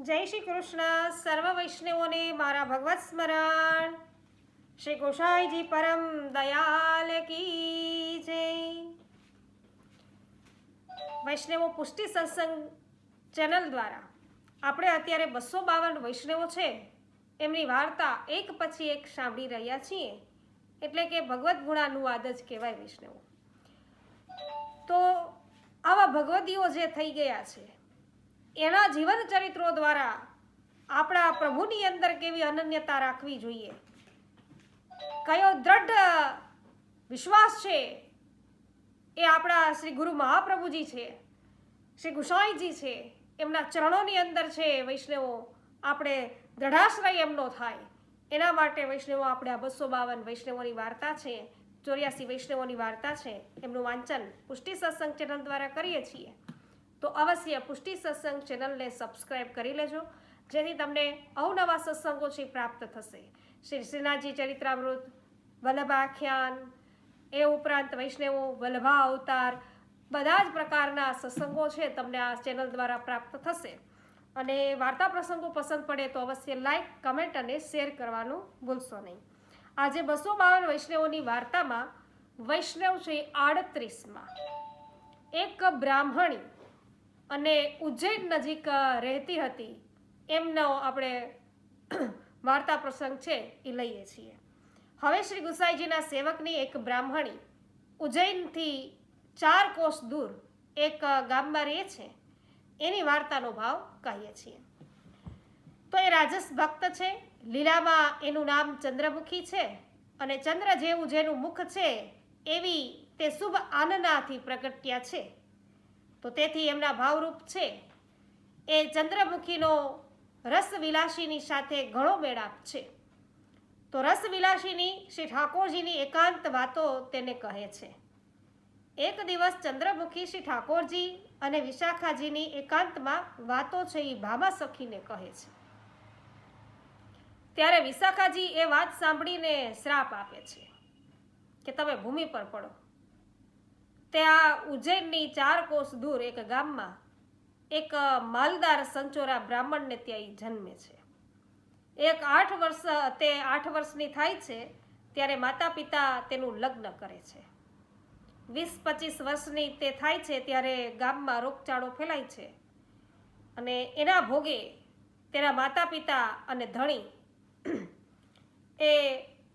જય શ્રી કૃષ્ણ. સર્વ વૈષ્ણવોને મારા ભગવત સ્મરણ. શ્રી ગોસાઈજી પરમ દયાલ કી જય. વૈષ્ણવો પુષ્ટિ સત્સંગ ચેનલ દ્વારા આપણે અત્યારે બસો બાવન વૈષ્ણવો છે. એમની વાર્તા એક પછી એક સાંભળી રહ્યા છીએ. એટલે કે ભગવદ્ ગુણાનુવાદ જ કહેવાય વૈષ્ણવો. તો આવા ભગવદીઓ જે થઈ ગયા છે એના જીવન ચરિત્રો દ્વારા આપણા પ્રભુની અંદર કેવી અનન્યતા રાખવી જોઈએ? કયો દ્રઢ વિશ્વાસ છે એ આપણા શ્રી ગુરુ મહાપ્રભુજી છે, શ્રી ગુસાઈજી છે, એમના ચરણોની અંદર છે વૈષ્ણવો આપણે દ્રઢાશ્રય એમનો થાય. એના માટે વૈષ્ણવો આપણે આ બસો બાવન વૈષ્ણવોની વાર્તા છે, ચોર્યાસી વૈષ્ણવોની વાર્તા છે, એમનું વાંચન પુષ્ટિ સત્સંગ ચેનલ દ્વારા કરીએ છીએ. તો અવશ્ય પુષ્ટિ સત્સંગ ચેનલને સબસ્ક્રાઈબ કરી લેજો, જેથી તમને અવનવા સત્સંગો છે પ્રાપ્ત થશે. શ્રી શ્રીનાથજી ચરિત્રામૃત, વલ્લભાખ્યાન, એ ઉપરાંત વૈષ્ણવો, વલ્લભા અવતાર, બધા જ પ્રકારના સત્સંગો છે તમને આ ચેનલ દ્વારા પ્રાપ્ત થશે. અને વાર્તા પ્રસંગો પસંદ પડે તો અવશ્ય લાઈક, કમેન્ટ અને શેર કરવાનું ભૂલશો નહીં. આજે બસો બાવન વૈષ્ણવોની વાર્તામાં વૈષ્ણવ છે આડત્રીસમાં. એક બ્રાહ્મણી અને ઉજ્જૈન નજીક રહેતી હતી, એમનો આપણે વાર્તા પ્રસંગ છે એ લઈએ છીએ. હવે શ્રી ગુસાઈજીના સેવકની એક બ્રાહ્મણી, ઉજ્જૈનથી ચાર કોષ દૂર એક ગામમાં રહે છે, એની વાર્તાનો ભાવ કહીએ છીએ. તો એ રાજસ ભક્ત છે, લીલામાં એનું નામ ચંદ્રમુખી છે અને ચંદ્ર જેવું જેનું મુખ છે એવી તે શુભ આનનાથી પ્રગટ્યા છે. તો તેથી એમના ભાવરૂપ છે. એ ચંદ્રમુખીનો રસવિલાસીની સાથે ઘણો મેળાપ છે. તો રસવિલાસીની શ્રી ઠાકોરજીની એકાંત વાતો તેને કહે છે. એક દિવસ ચંદ્રમુખી શ્રી ઠાકોરજી અને વિશાખાજીની એકાંતમાં વાતો છે એ ભામા સખીને કહે છે. ત્યારે વિશાખાજી એ વાત સાંભળીને શ્રાપ આપે છે કે તમે ભૂમિ પર પડો. તે આ ઉજ્જૈનની ચાર કોષ દૂર એક ગામમાં એક માલદાર સંચોરા બ્રાહ્મણને ત્યાં જન્મે છે. એક આઠ વર્ષ, તે આઠ વર્ષની થાય છે ત્યારે માતા પિતા તેનું લગ્ન કરે છે. વીસ, પચીસ વર્ષની તે થાય છે ત્યારે ગામમાં રોગચાળો ફેલાય છે અને એના ભોગે તેના માતા પિતા અને ધણી એ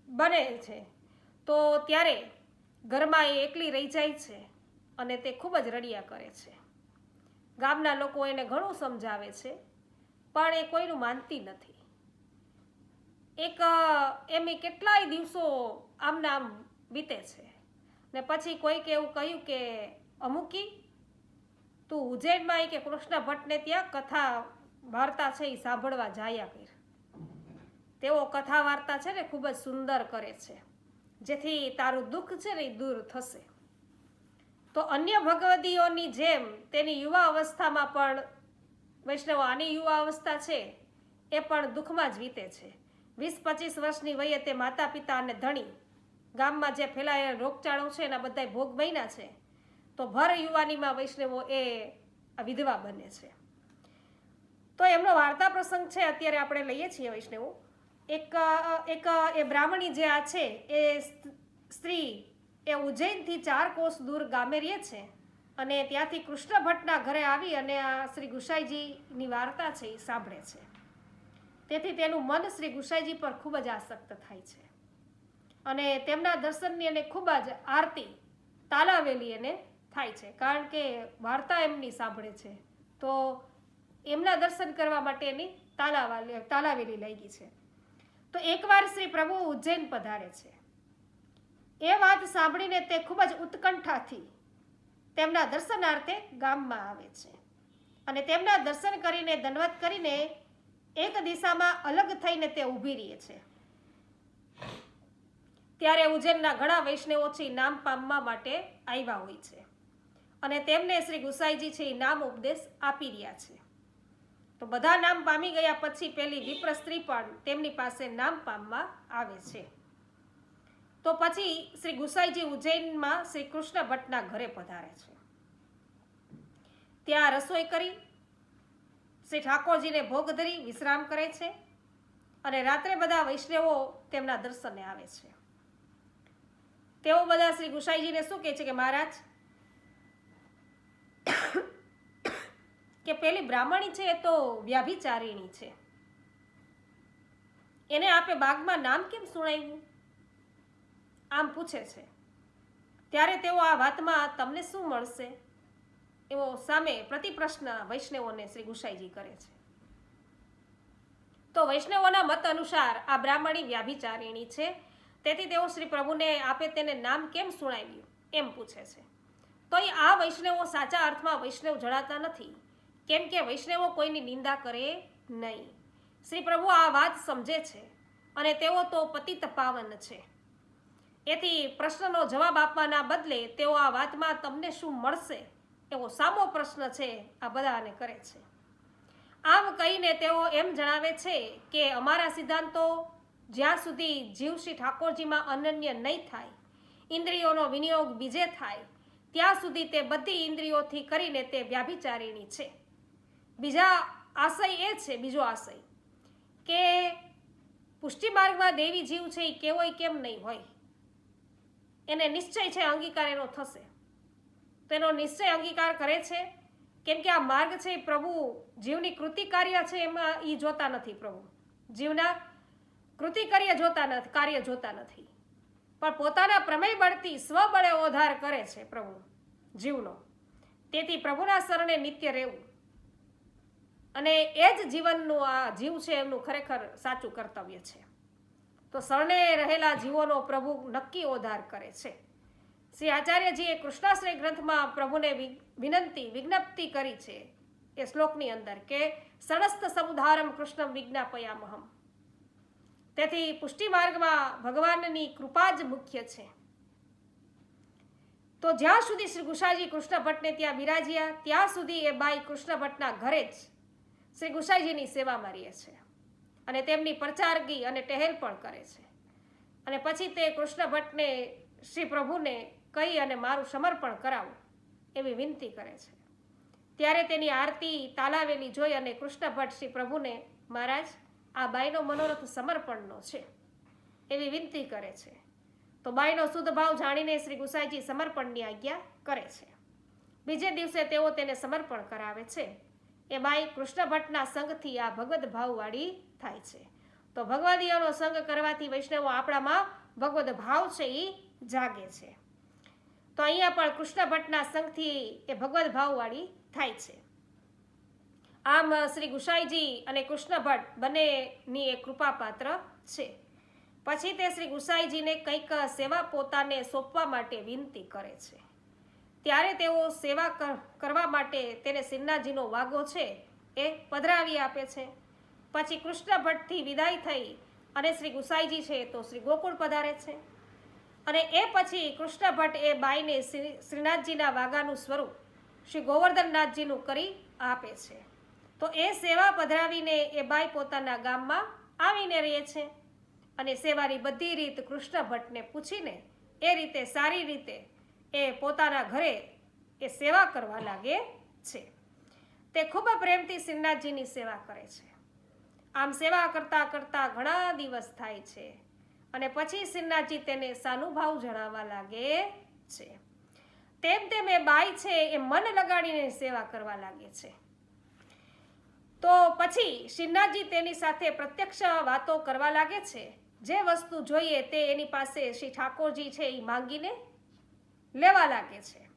બને છે. તો ત્યારે ઘરમાં એ એકલી રહી જાય છે અને તે ખૂબ જ રડિયા કરે છે. ગામના લોકો એને ઘણું સમજાવે છે, પણ એ કોઈનું માનતી નથી. એક એમ કેટલાય દિવસો આમના આમ વીતે છે ને પછી કોઈકે એવું કહ્યું કે, અમુકી, તું ઉજ્જૈનમાં કે કૃષ્ણ ભટ્ટને ત્યાં કથા વાર્તા છે એ સાંભળવા જાયા કર. તેઓ કથા વાર્તા છે ને ખૂબ જ સુંદર કરે છે. જેથી તારું દુઃખ છે ને એ દૂર થશે. તો અન્ય ભગવદીઓની જેમ તેની યુવા અવસ્થામાં પણ વૈષ્ણવ આની યુવા અવસ્થા છે, એ પણ દુઃખમાં જ વીતે છે. વીસ પચીસ વર્ષની વયે તે માતા પિતા અને ધણી ગામમાં જે ફેલાયેલા રોગચાળો છે એના બધા ભોગ બન્યા છે, તો ભર યુવાનીમાં વૈષ્ણવો એ વિધવા બને છે. તો એમનો વાર્તા પ્રસંગ છે, અત્યારે આપણે લઈએ છીએ વૈષ્ણવો. એક એક, એ બ્રાહ્મણી જે આ છે, એ સ્ત્રી, એ ઉજ્જૈનથી ચાર કોષ દૂર ગામે રહે છે. અને ત્યાંથી કૃષ્ણ ભટ્ટના ઘરે આવી અને આ શ્રી ગુસાઈજીની વાર્તા છે એ સાંભળે છે. તેથી તેનું મન શ્રી ગુસાઈજી પર ખૂબ જ આસક્ત થાય છે. અને તેમના દર્શનની એને ખૂબ જ આરતી તાલાવેલી એને થાય છે. કારણ કે વાર્તા એમની સાંભળે છે. તો એમના દર્શન કરવા માટે એની તાલાવાલી, તાલાવેલી લાગી છે. તો એકવાર શ્રી પ્રભુ ઉજ્જૈન પધારે છે. એ વાત સાંભળીને તે ખૂબ જ ઉત્કંઠાથી તેમના દર્શનાર્થે ગામમાં આવે છે. અને તેમના દર્શન કરીને, દંડવત કરીને એક દિશામાં અલગ થઈને તે ઊભી રહે છે. ત્યારે ઉજ્જૈનના ઘણા વૈષ્ણવો છે નામ પામવા માટે આવ્યા હોય છે. અને તેમને શ્રી ગુસાઈજી છે નામ ઉપદેશ આપી રહ્યા છે. તો બધા નામ પામી ગયા પછી પેલી વિપ્ર સ્ત્રી પણ તેમની પાસે નામ પામવા આવે છે. તો પછી શ્રી ગુસાઈજી ઉજ્જૈનમાં શ્રી કૃષ્ણ ભટ્ટના ઘરે પધારે છે. ત્યાં રસોઈ કરી, શ્રી ઠાકોરજીને ભોગ ધરી વિશ્રામ કરે છે અને રાત્રે બધા વૈષ્ણવો તેમના દર્શને આવે છે. તેઓ બધા શ્રી ગુસાઈજીને શું કહે છે કે મહારાજ કે પેલી બ્રાહ્મણી છે એ તો વ્યાભિચારિણી છે. એને આપે બાગમાં નામ કેમ સુણાવ્યું? આમ પૂછે છે, ત્યારે તેઓ આ વાતમાં તમને શું મળશે? એવો સામે પ્રતિપ્રશ્ન વૈષ્ણવોને શ્રી ગુસાઈજી કરે છે. તો વૈષ્ણવોના મત અનુસાર આ બ્રાહ્મણી વ્યાભિચારિણી છે. તેથી તેઓ શ્રી પ્રભુને આપે તેને નામ કેમ સુણાવ્યું? એમ પૂછે છે. તો એ આ વૈષ્ણવો સાચા અર્થમાં વૈષ્ણવ જણાતા નથી. કેમ કે વૈષ્ણવો કોઈની નિંદા કરે નહીં. શ્રી પ્રભુ આ વાત સમજે છે અને તેઓ તો પતિત પાવન છે. એથી પ્રશ્નનો જવાબ આપવાના બદલે તેઓ આ વાતમાં તમને શું મળશે એવો સામો પ્રશ્ન છે આ બધાને કરે છે. આમ કહીને તેઓ એમ જણાવે છે કે અમારા સિદ્ધાંતો જ્યાં સુધી જીવશ્રી ઠાકોરજીમાં અનન્ય નહીં થાય, ઇન્દ્રિયોનો વિનિયોગ બીજે થાય, ત્યાં સુધી તે બધી ઇન્દ્રિયોથી કરીને તે વ્યાભિચારિણી છે. બીજા આશય એ છે, બીજો આશય, કે પુષ્ટિ માર્ગમાં દેવી જીવ છે એ કેવો કેમ નહીં હોય? એને નિશ્ચય છે, અંગીકાર એનો થશે. તેનો નિશ્ચય અંગીકાર કરે છે, કેમ કે આ માર્ગ છે એ પ્રભુ જીવની કૃતિ કાર્ય છે, એમાં એ જોતા નથી પ્રભુ. જીવના કૃતિ કાર્ય જોતા નથી, કાર્ય જોતા નથી. પણ પોતાના પ્રમેય બળથી સ્વબળે ઓધાર કરે છે પ્રભુ જીવનો. તેથી પ્રભુના શરણે નિત્ય રહેવું. અને એ જ જીવનનું આ જીવ છે એમનું ખરેખર સાચું કર્તવ્ય છે. તો શરણે રહેલા જીવોનો પ્રભુ નક્કી ઓધાર કરે છે. શ્રી આચાર્યજીએ કૃષ્ણાશ્રય ગ્રંથમાં પ્રભુને વિનંતી, વિજ્ઞપ્તિ કરી છે એ શ્લોકની અંદર કે, સણસ્ત સમુધારમ કૃષ્ણ વિજ્ઞાપયામહમ. તેથી પુષ્ટિ માર્ગમાં ભગવાનની કૃપા જ મુખ્ય છે. તો જ્યાં સુધી શ્રી ગુસાજી કૃષ્ણ ભટ્ટને ત્યાં બિરાજ્યા, ત્યાં સુધી એ બાઈ કૃષ્ણ ભટ્ટના ઘરે જ શ્રી ગુસાઈજીની સેવામાં રહે છે અને તેમની પ્રચારગી અને ટહેલ પણ કરે છે. અને પછી તે કૃષ્ણ ભટ્ટને શ્રી પ્રભુને કહી અને મારું સમર્પણ કરાવો એવી વિનંતી કરે છે. ત્યારે તેની આરતી તાલાવેલી જોઈ અને કૃષ્ણ ભટ્ટ શ્રી પ્રભુને, મહારાજ, આ બાઈનો મનોરથ સમર્પણનો છે એવી વિનંતી કરે છે. તો બાઈનો શુદ્ધ ભાવ જાણીને શ્રી ગુસાઈજી સમર્પણની આજ્ઞા કરે છે. બીજે દિવસે તેઓ તેને સમર્પણ કરાવે છે. એ બાઈ કૃષ્ણ ભટ્ટના સંઘથી આ ભગવદ ભાવવાળી થાય છે. તો ભગવદીઓનો સંગ કરવાથી વૈષ્ણવો આપણામાં ભગવદ ભાવ છે એ જાગે છે. તો અહીંયા પણ કૃષ્ણ ભટ્ટના સંઘથી એ ભગવદ ભાવવાળી થાય છે. આમ, શ્રી ગુસાઈજી અને કૃષ્ણ ભટ્ટ બંનેની એ કૃપાપાત્ર છે. પછી તે શ્રી ગુસાઈજીને કંઈક સેવા પોતાને સોંપવા માટે વિનંતી કરે છે. ત્યારે તેઓ સેવા કરવા માટે તેને સિન્નાજીનો વાગો છે એ પધરાવી આપે છે. પછી કૃષ્ણ ભટ્ટથી વિદાય થઈ અને શ્રી ગુસાઈજી છે તો શ્રી ગોકુળ પધારે છે. અને એ પછી કૃષ્ણ ભટ્ટ એ બાઈને શ્રી, શ્રીનાથજીના વાગાનું સ્વરૂપ શ્રી ગોવર્ધનનાથજીનું કરી આપે છે. તો એ સેવા પધરાવીને એ બાઈ પોતાના ગામમાં આવીને રહે છે અને સેવાની બધી રીત કૃષ્ણ ભટ્ટને પૂછીને એ રીતે સારી રીતે એ પોતાના ઘરે એ સેવા કરવા લાગે છે. તે ખૂબ પ્રેમથી શ્રીનાથજીની સેવા કરે છે. આમ સેવા કરતા કરતા ઘણા દિવસ થાય છે અને પછી શ્રીનાથજી તેને સાનુભાવ જણાવવા લાગે છે. તેમ તેમ એ બાઈ છે એ મન લગાડીને સેવા કરવા લાગે છે. તો પછી શ્રીનાથજી તેની સાથે પ્રત્યક્ષ વાતો કરવા લાગે છે. જે વસ્તુ જોઈએ તે એની પાસે શ્રી ઠાકોરજી છે એ માંગીને લેવા લાગે છે.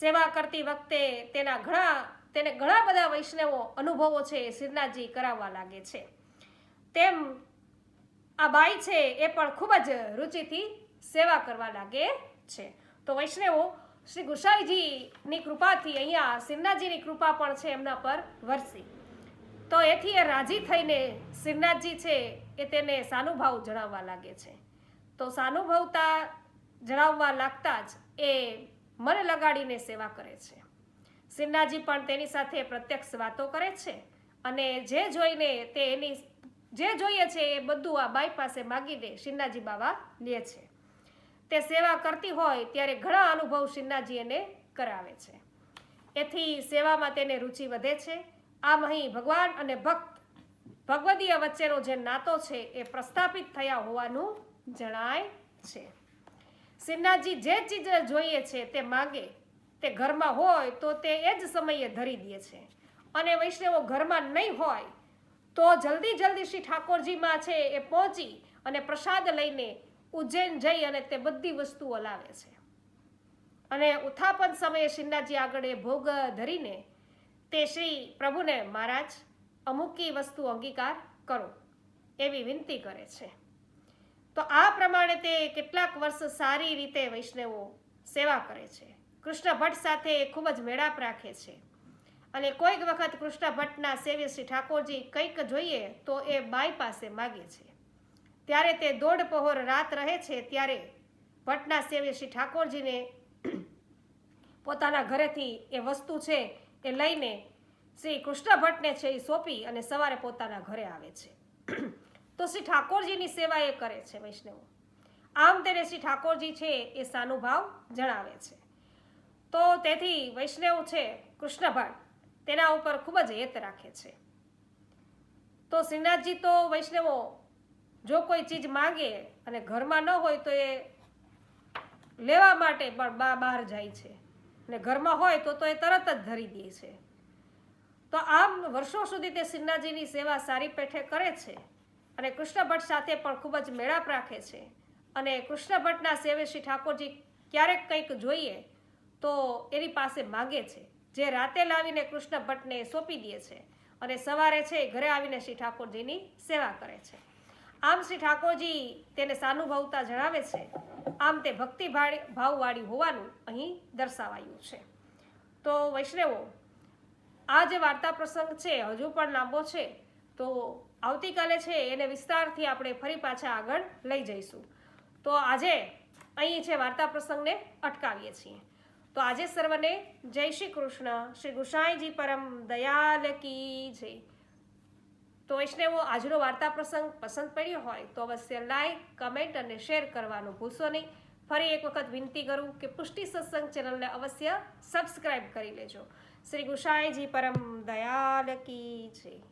સેવા કરતી વખતે તેના ઘણા, તેને ઘણા બધા વૈષ્ણવો અનુભવો છે એ શ્રીનાથજી કરાવવા લાગે છે. તેમ આ બાઈ છે એ પણ ખૂબ જ રુચિથી સેવા કરવા લાગે છે. તો વૈષ્ણવો, શ્રી ગુસાઈજીની કૃપાથી અહીંયા શ્રીનાથજીની કૃપા પણ છે એમના પર વરસી. તો એથી એ રાજી થઈને શ્રીનાથજી છે એ તેને સાનુભાવ જણાવવા લાગે છે. તો સાનુભવતા જણાવવા લાગતા જ એ મન લગાડીને સેવા કરે છે. શ્રીનાથજી પણ તેની સાથે પ્રત્યક્ષ વાતો કરે છે અને જે જોઈને તે એની જે જોઈએ છે એ બધું આ બાઈ પાસે માગીને શ્રીનાથજી બાવા લે છે. તે સેવા કરતી હોય ત્યારે ઘણા અનુભવ શ્રીનાથજી એને કરાવે છે. એથી સેવામાં તેને રુચિ વધે છે. આમ અહીં ભગવાન અને ભક્ત ભગવદીય વચ્ચેનો જે નાતો છે એ પ્રસ્થાપિત થયા હોવાનું જણાય છે. શ્રીનાથજી જે ચીજ જોઈએ છે તે માગે, તે ઘરમાં હોય તો તે એ જ સમયે ધરી દે છે. અને વૈષ્ણવો ઘરમાં નહીં હોય તો જલ્દી જલ્દી શ્રી ઠાકોરજીમાં છે એ પહોંચી અને પ્રસાદ લઈને ઉજ્જૈન જઈ અને તે બધી વસ્તુઓ લાવે છે. અને ઉત્થાપન સમયે શ્રીનાથજી આગળ એ ભોગ ધરીને તે શ્રી પ્રભુને, મહારાજ, અમુકી વસ્તુ અંગીકાર કરો. એવી વિનંતી કરે છે. તો આ પ્રમાણે તે કેટલાક વર્ષ સારી રીતે વૈષ્ણવો સેવા કરે છે. કૃષ્ણ ભટ્ટ સાથે ખૂબ જ મેળાપ રાખે છે. અને કોઈક વખત કૃષ્ણ ભટ્ટના સેવ્ય શ્રી ઠાકોરજી કંઈક જોઈએ તો એ બાઈ પાસે માગે છે. ત્યારે તે દોઢ પહોર રાત રહે છે ત્યારે ભટ્ટના સેવ્ય શ્રી ઠાકોરજીને પોતાના ઘરેથી એ વસ્તુ છે એ લઈને શ્રી કૃષ્ણ ભટ્ટને છે એ સોંપી અને સવારે પોતાના ઘરે આવે છે. તો શ્રી ઠાકોરજીની સેવા એ કરે છે વૈષ્ણવો. આમ તેને શ્રી ઠાકોરજી છે એ સાનુભાવ જણાવે છે. તો તેથી વૈષ્ણવ છે કૃષ્ણ ભટ્ટ તેના ઉપર ખૂબ જ હેત રાખે છે. તો શ્રીનાથજી તો વૈષ્ણવો જો કોઈ ચીજ માગે અને ઘરમાં ન હોય તો એ લેવા માટે પણ બા બહાર જાય છે. અને ઘરમાં હોય તો તો એ તરત જ ધરી દે છે. તો આમ વર્ષો સુધી તે શ્રીનાથજીની સેવા સારી પેઠે કરે છે. અને કૃષ્ણ ભટ્ટ સાથે પણ ખૂબ જ મેળાપ રાખે છે. અને કૃષ્ણ ભટ્ટના સેવે શ્રી ઠાકોરજી ક્યારેક કંઈક જોઈએ તો એની પાસે માગે છે. જે રાતે લાવીને કૃષ્ણ ભટ્ટને સોંપી દે છે અને સવારે છે ઘરે આવીને શ્રી ઠાકોરજીની સેવા કરે છે. આમ શ્રી ઠાકોરજી તેને સાનુભવતા જણાવે છે, આમ તે ભક્તિ ભાવવાળી હોવાનું અહીં દર્શાવાયું છે. તો વૈષ્ણવો, આ જે વાર્તા પ્રસંગ છે, હજુ પણ લાંબો છે, તો આવતીકાલે છે એને વિસ્તારથી આપણે ફરી પાછા આગળ લઈ જઈશું. તો આજે અહીં છે વાર્તા પ્રસંગને અટકાવીએ છીએ. તો આજે સર્વને જય શ્રી કૃષ્ણ. શ્રી ગુસાઈજી પરમ દયાલ કી જય. તો વૈષ્ણવો, આજનો વાર્તા પ્રસંગ પસંદ પડ્યો હોય તો અવશ્ય લાઈક, કમેન્ટ અને શેર કરવાનું ભૂલશો નહીં. ફરી એક વખત વિનંતી કરું કે પુષ્ટિ સત્સંગ ચેનલને અવશ્ય સબસ્ક્રાઈબ કરી લેજો. શ્રી ગુસાઈજી પરમ દયાલ કી જય.